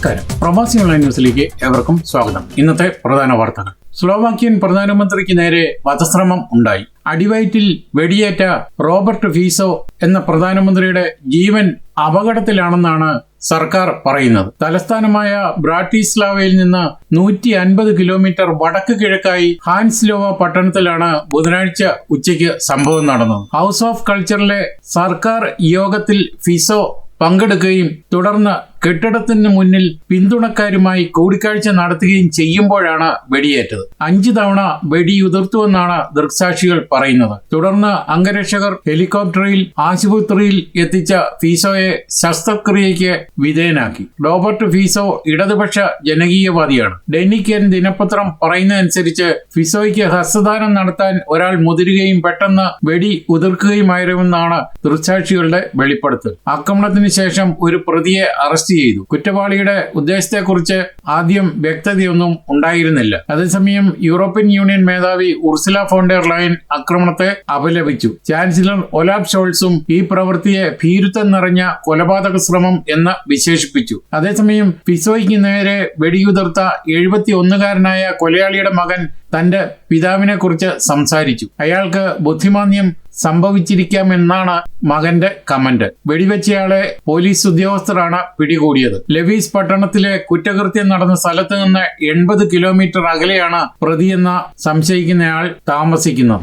നമസ്കാരം. പ്രവാസി ഓൺലൈൻ ന്യൂസിലേക്ക് ഏവർക്കും സ്വാഗതം. ഇന്നത്തെ പ്രധാന വാർത്തകൾ. സ്ലോവാക്യൻ പ്രധാനമന്ത്രിക്ക് നേരെ വധശ്രമം ഉണ്ടായി. അടിവയറ്റിൽ വെടിയേറ്റ റോബർട്ട് ഫീസോ എന്ന പ്രധാനമന്ത്രിയുടെ ജീവൻ അപകടത്തിലാണെന്നാണ് സർക്കാർ പറയുന്നത്. തലസ്ഥാനമായ ബ്രാട്ടിസ്ലാവയിൽ നിന്ന് നൂറ്റി അൻപത് കിലോമീറ്റർ വടക്ക് കിഴക്കായി ഹാൻസ്ലോവ പട്ടണത്തിലാണ് ബുധനാഴ്ച ഉച്ചയ്ക്ക് സംഭവം നടന്നത്. ഹൗസ് ഓഫ് കൾച്ചറിലെ സർക്കാർ യോഗത്തിൽ ഫിസോ പങ്കെടുക്കുകയും തുടർന്ന് കെട്ടിടത്തിന് മുന്നിൽ പിന്തുണക്കാരുമായി കൂടിക്കാഴ്ച നടത്തുകയും ചെയ്യുമ്പോഴാണ് വെടിയേറ്റത്. അഞ്ചു തവണ വെടിയുതിർത്തുവെന്നാണ് ദൃക്സാക്ഷികൾ പറയുന്നത്. തുടർന്ന് അംഗരക്ഷകർ ഹെലികോപ്റ്ററിൽ ആശുപത്രിയിൽ എത്തിച്ച ഫീസോയെ ശസ്ത്രക്രിയയ്ക്ക് വിധേയനാക്കി. റോബർട്ട് ഫീസോ ഇടതുപക്ഷ ജനകീയവാദിയാണ്. ഡെന്നിക്കൻ ദിനപത്രം പറയുന്നതനുസരിച്ച് ഫിസോയ്ക്ക് ഹസ്തദാനം നടത്താൻ ഒരാൾ മുതിരുകയും പെട്ടെന്ന് വെടി ഉതിർക്കുകയുമായിരുമെന്നാണ് ദൃക്സാക്ഷികളുടെ വെളിപ്പെടുത്തൽ. ആക്രമണത്തിന് ശേഷം ഒരു പ്രതിയെ അറസ്റ്റ് ചെയ്തു. കുറ്റവാളിയുടെ ഉദ്ദേശത്തെക്കുറിച്ച് ആദ്യം വ്യക്തതയൊന്നും ഉണ്ടായിരുന്നില്ല. അതേസമയം യൂറോപ്യൻ യൂണിയൻ മേധാവി ഉർസില ഫോണ്ടർ ലൈൻ ആക്രമണത്തെ അപലപിച്ചു. ചാൻസലർ ഒലാബ് ഷോൾസും ഈ പ്രവൃത്തിയെ ഭീരുത്വം നിറഞ്ഞ കൊലപാതക ശ്രമം എന്ന് വിശേഷിപ്പിച്ചു. അതേസമയം ഫിസോയ്ക്ക് നേരെ വെടിയുതിർത്ത എഴുപത്തി ഒന്നുകാരനായ കൊലയാളിയുടെ മകൻ തന്റെ പിതാവിനെ കുറിച്ച് സംസാരിച്ചു. അയാൾക്ക് ബുദ്ധിമാന്യം സംഭവിച്ചിരിക്കാമെന്നാണ് മകന്റെ കമന്റ്. വെടിവെച്ചയാളെ പോലീസ് ഉദ്യോഗസ്ഥരാണ് പിടികൂടിയത്. ലവീസ് പട്ടണത്തിലെ കുറ്റകൃത്യം നടന്ന സ്ഥലത്ത് നിന്ന് എൺപത് കിലോമീറ്റർ അകലെയാണ് പ്രതിയെന്ന സംശയിക്കുന്നയാൾ താമസിക്കുന്നത്.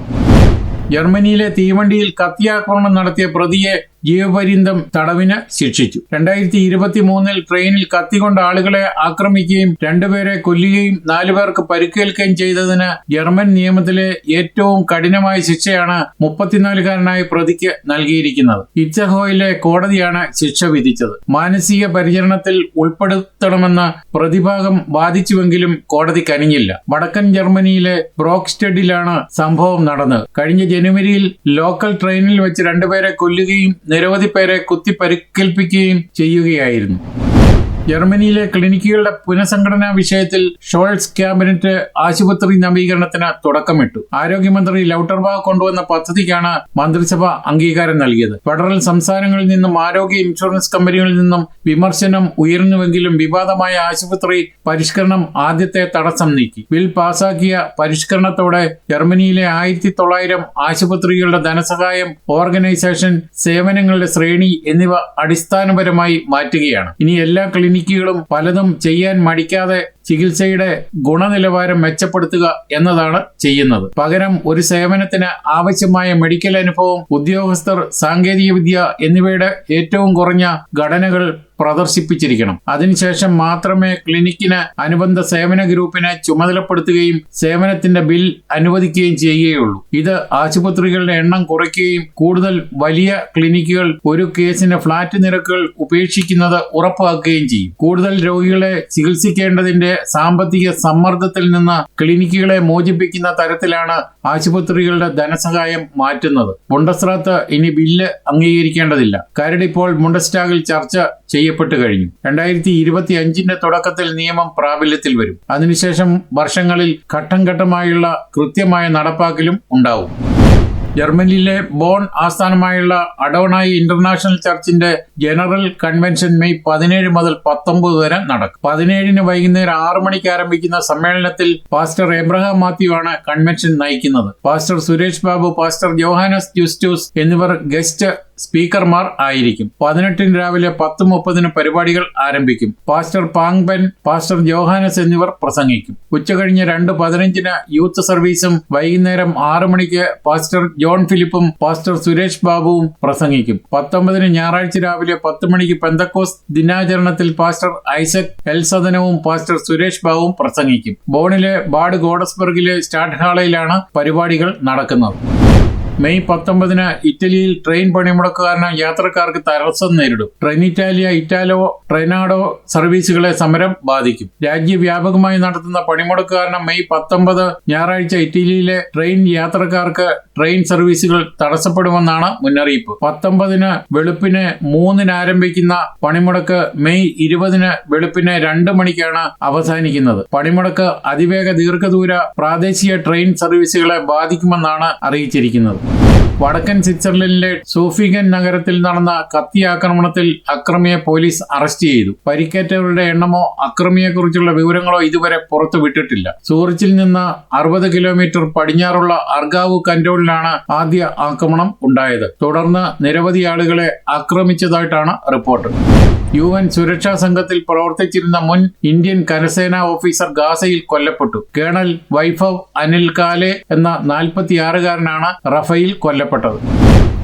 ജർമ്മനിയിലെ തീവണ്ടിയിൽ കത്തിയാക്രമണം നടത്തിയ പ്രതിയെ ജീവപര്യന്തം തടവിന് ശിക്ഷിച്ചു. രണ്ടായിരത്തി ഇരുപത്തി മൂന്നിൽ ട്രെയിനിൽ കത്തികൊണ്ട് ആളുകളെ ആക്രമിക്കുകയും രണ്ടുപേരെ കൊല്ലുകയും നാലുപേർക്ക് പരിക്കേൽക്കുകയും ചെയ്തതിന് ജർമ്മൻ നിയമത്തിലെ ഏറ്റവും കഠിനമായ ശിക്ഷയാണ് മുപ്പത്തിനാലുകാരനായ പ്രതിക്ക് നൽകിയിരിക്കുന്നത്. ഇച്ചഹോയിലെ കോടതിയാണ് ശിക്ഷ വിധിച്ചത്. മാനസിക പരിചരണത്തിൽ ഉൾപ്പെടുത്തണമെന്ന് പ്രതിഭാഗം വാദിച്ചുവെങ്കിലും കോടതി കനിഞ്ഞില്ല. വടക്കൻ ജർമ്മനിയിലെ ബ്രോക്സ്റ്റഡിലാണ് സംഭവം നടന്നത്. കഴിഞ്ഞ ജനുവരിയിൽ ലോക്കൽ ട്രെയിനിൽ വെച്ച് രണ്ടുപേരെ കൊല്ലുകയും നിരവധി പേരെ കുത്തി പരിക്കേൽപ്പിക്കുകയും ചെയ്യുകയായിരുന്നു. ജർമ്മനിയിലെ ക്ലിനിക്കുകളുടെ പുനഃസംഘടനാ വിഷയത്തിൽ ഷോൾസ് ക്യാബിനറ്റ് ആശുപത്രി നവീകരണത്തിന് തുടക്കമിട്ടു. ആരോഗ്യമന്ത്രി ലൌട്ടർബാ കൊണ്ടുവന്ന പദ്ധതിക്കാണ് മന്ത്രിസഭ അംഗീകാരം നൽകിയത്. ഫെഡറൽ സംസ്ഥാനങ്ങളിൽ നിന്നും ആരോഗ്യ ഇൻഷുറൻസ് കമ്പനികളിൽ നിന്നും വിമർശനം ഉയർന്നുവെങ്കിലും വിവാദമായ ആശുപത്രി പരിഷ്കരണം ആദ്യത്തെ തടസ്സം നീക്കി. ബിൽ പാസാക്കിയ പരിഷ്കരണത്തോടെ ജർമ്മനിയിലെ ആയിരത്തി തൊള്ളായിരം ആശുപത്രികളുടെ ധനസഹായം ഓർഗനൈസേഷൻ സേവനങ്ങളുടെ ശ്രേണി എന്നിവ അടിസ്ഥാനപരമായി മാറ്റുകയാണ്. ഇനി എല്ലാ ക്ലിനിക്കുകളും പലതും ചെയ്യാൻ മടിക്കാതെ ചികിത്സയുടെ ഗുണനിലവാരം മെച്ചപ്പെടുത്തുക എന്നതാണ് ചെയ്യുന്നത്. പകരം ഒരു സേവനത്തിന് ആവശ്യമായ മെഡിക്കൽ അനുഭവം ഉദ്യോഗസ്ഥർ സാങ്കേതികവിദ്യ എന്നിവയുടെ ഏറ്റവും കുറഞ്ഞ ഘടനകൾ പ്രദർശിപ്പിച്ചിരിക്കണം. അതിനുശേഷം മാത്രമേ ക്ലിനിക്കിന് അനുബന്ധ സേവന ഗ്രൂപ്പിനെ ചുമതലപ്പെടുത്തുകയും സേവനത്തിന്റെ ബിൽ അനുവദിക്കുകയും ചെയ്യുകയുള്ളൂ. ഇത് ആശുപത്രികളുടെ എണ്ണം കുറയ്ക്കുകയും കൂടുതൽ വലിയ ക്ലിനിക്കുകൾ ഒരു കേസിന് ഫ്ലാറ്റ് നിരക്കുകൾ ഉപേക്ഷിക്കുന്നത് ഉറപ്പാക്കുകയും ചെയ്യും. കൂടുതൽ രോഗികളെ ചികിത്സിക്കേണ്ടതിന്റെ സാമ്പത്തിക സമ്മർദ്ദത്തിൽ നിന്ന് ക്ലിനിക്കുകളെ മോചിപ്പിക്കുന്ന തരത്തിലാണ് ആശുപത്രികളുടെ ധനസഹായം മാറ്റുന്നത്. ബുണ്ടസ്രാത്ത് ഇനി ബില്ല് അംഗീകരിക്കേണ്ടതില്ല. കരടിപ്പോൾ ഇപ്പോൾ ബുണ്ടസ്റ്റാഗിൽ ചർച്ച ചെയ്യപ്പെട്ടു കഴിഞ്ഞു. രണ്ടായിരത്തി ഇരുപത്തി അഞ്ചിന്റെ തുടക്കത്തിൽ നിയമം പ്രാബല്യത്തിൽ വരും. അതിനുശേഷം വർഷങ്ങളിൽ ഘട്ടം ഘട്ടമായുള്ള കൃത്യമായ നടപ്പാക്കലും ഉണ്ടാവും. ജർമ്മനിയിലെ ബോൺ ആസ്ഥാനമായുള്ള അഡോണായി ഇന്റർനാഷണൽ ചർച്ചിന്റെ ജനറൽ കൺവെൻഷൻ മെയ് പതിനേഴ് മുതൽ പത്തൊമ്പത് വരെ നടക്കും. പതിനേഴിന് വൈകുന്നേരം ആറു മണിക്ക് ആരംഭിക്കുന്ന സമ്മേളനത്തിൽ പാസ്റ്റർ എബ്രഹാം മാത്യു ആണ് കൺവെൻഷൻ നയിക്കുന്നത്. Pastor Suresh Babu pastor Johannes Justus എന്നിവർ ഗസ്റ്റ് സ്പീക്കർമാർ ആയിരിക്കും. പതിനെട്ടിന് രാവിലെ പത്ത് മുപ്പതിന് പരിപാടികൾ ആരംഭിക്കും. പാസ്റ്റർ പാങ്ബൻ പാസ്റ്റർ ജോഹാനസ് എന്നിവർ പ്രസംഗിക്കും. ഉച്ചകഴിഞ്ഞ് രണ്ട് പതിനഞ്ചിന് യൂത്ത് സർവീസും വൈകുന്നേരം ആറ് മണിക്ക് പാസ്റ്റർ ജോൺ ഫിലിപ്പും പാസ്റ്റർ സുരേഷ് ബാബുവും പ്രസംഗിക്കും. പത്തൊമ്പതിന് ഞായറാഴ്ച രാവിലെ പത്ത് മണിക്ക് പെന്തക്കോസ് ദിനാചരണത്തിൽ പാസ്റ്റർ ഐസക് എൽസദനവും പാസ്റ്റർ സുരേഷ് ബാബുവും പ്രസംഗിക്കും. ബോണിലെ ബാഡ് ഗോഡസ്ബർഗിലെ സ്റ്റാർട്ട് ഹാളയിലാണ് പരിപാടികൾ നടക്കുന്നത്. മെയ് പത്തൊമ്പതിന് ഇറ്റലിയിൽ ട്രെയിൻ പണിമുടക്ക് കാരണം യാത്രക്കാർക്ക് തടസ്സം നേരിടും. ട്രെയിൻ ഇറ്റാലിയ ഇറ്റാലോ ട്രെയിനാഡോ സർവീസുകളെ സമരം ബാധിക്കും. രാജ്യവ്യാപകമായി നടത്തുന്ന പണിമുടക്ക് കാരണം മെയ് പത്തൊമ്പത് ഞായറാഴ്ച ഇറ്റലിയിലെ ട്രെയിൻ യാത്രക്കാർക്ക് ട്രെയിൻ സർവീസുകൾ തടസ്സപ്പെടുമെന്നാണ് മുന്നറിയിപ്പ്. പത്തൊമ്പതിന് വെളുപ്പിന് മൂന്നിന് ആരംഭിക്കുന്ന പണിമുടക്ക് മെയ് ഇരുപതിന് വെളുപ്പിന് രണ്ട് മണിക്കാണ് അവസാനിക്കുന്നത്. പണിമുടക്ക് അതിവേഗ ദീർഘദൂര പ്രാദേശിക ട്രെയിൻ സർവീസുകളെ ബാധിക്കുമെന്നാണ് അറിയിച്ചിരിക്കുന്നത്. വടക്കൻ സ്വിറ്റ്സർലൻഡിലെ സൂഫിഗൻ നഗരത്തിൽ നടന്ന കത്തി ആക്രമണത്തിൽ അക്രമിയെ പോലീസ് അറസ്റ്റ് ചെയ്തു. പരിക്കേറ്റവരുടെ എണ്ണമോ അക്രമിയെക്കുറിച്ചുള്ള വിവരങ്ങളോ ഇതുവരെ പുറത്തു വിട്ടിട്ടില്ല. സൂറിച്ചിൽ നിന്ന് അറുപത് കിലോമീറ്റർ പടിഞ്ഞാറുള്ള അർഗാവു കന്റോണിലാണ് ആദ്യ ആക്രമണം ഉണ്ടായത്. തുടർന്ന് നിരവധി ആളുകളെ ആക്രമിച്ചതായിട്ടാണ് റിപ്പോർട്ട്. യു എൻ സുരക്ഷാ സംഘത്തിൽ പ്രവർത്തിച്ചിരുന്ന മുൻ ഇന്ത്യൻ കരസേനാ ഓഫീസർ ഗാസയിൽ കൊല്ലപ്പെട്ടു. കേണൽ വൈഭവ് അനിൽ കാലെ എന്ന നാൽപ്പത്തിയാറുകാരനാണ് റഫയിൽ കൊല്ലപ്പെട്ടത്.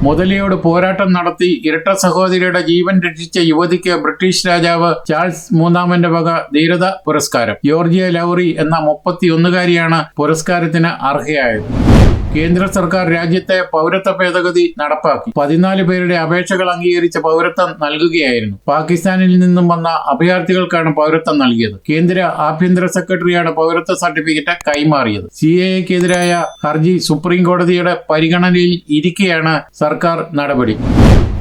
മുതലയോട് പോരാട്ടം നടത്തി ഇരട്ട സഹോദരിയുടെ ജീവൻ രക്ഷിച്ച യുവതിക്ക് ബ്രിട്ടീഷ് രാജാവ് ചാൾസ് മൂന്നാമന്റെ വക ധീരത പുരസ്കാരം. ജോർജിയ ലൗറി എന്ന മുപ്പത്തിയൊന്നുകാരിയാണ് പുരസ്കാരത്തിന് അർഹയായത്. കേന്ദ്ര സർക്കാർ രാജ്യത്തെ പൗരത്വ ഭേദഗതി നടപ്പാക്കി. പതിനാല് പേരുടെ അപേക്ഷകൾ അംഗീകരിച്ച പൗരത്വം നൽകുകയായിരുന്നു. പാകിസ്ഥാനിൽ നിന്നും വന്ന അഭയാർത്ഥികൾക്കാണ് പൗരത്വം നൽകിയത്. കേന്ദ്ര ആഭ്യന്തര സെക്രട്ടറിയാണ് പൗരത്വ സർട്ടിഫിക്കറ്റ് കൈമാറിയത്. സി എക്കെതിരായ ഹർജി സുപ്രീം കോടതിയുടെ പരിഗണനയിൽ ഇരിക്കെയാണ് സർക്കാർ നടപടി.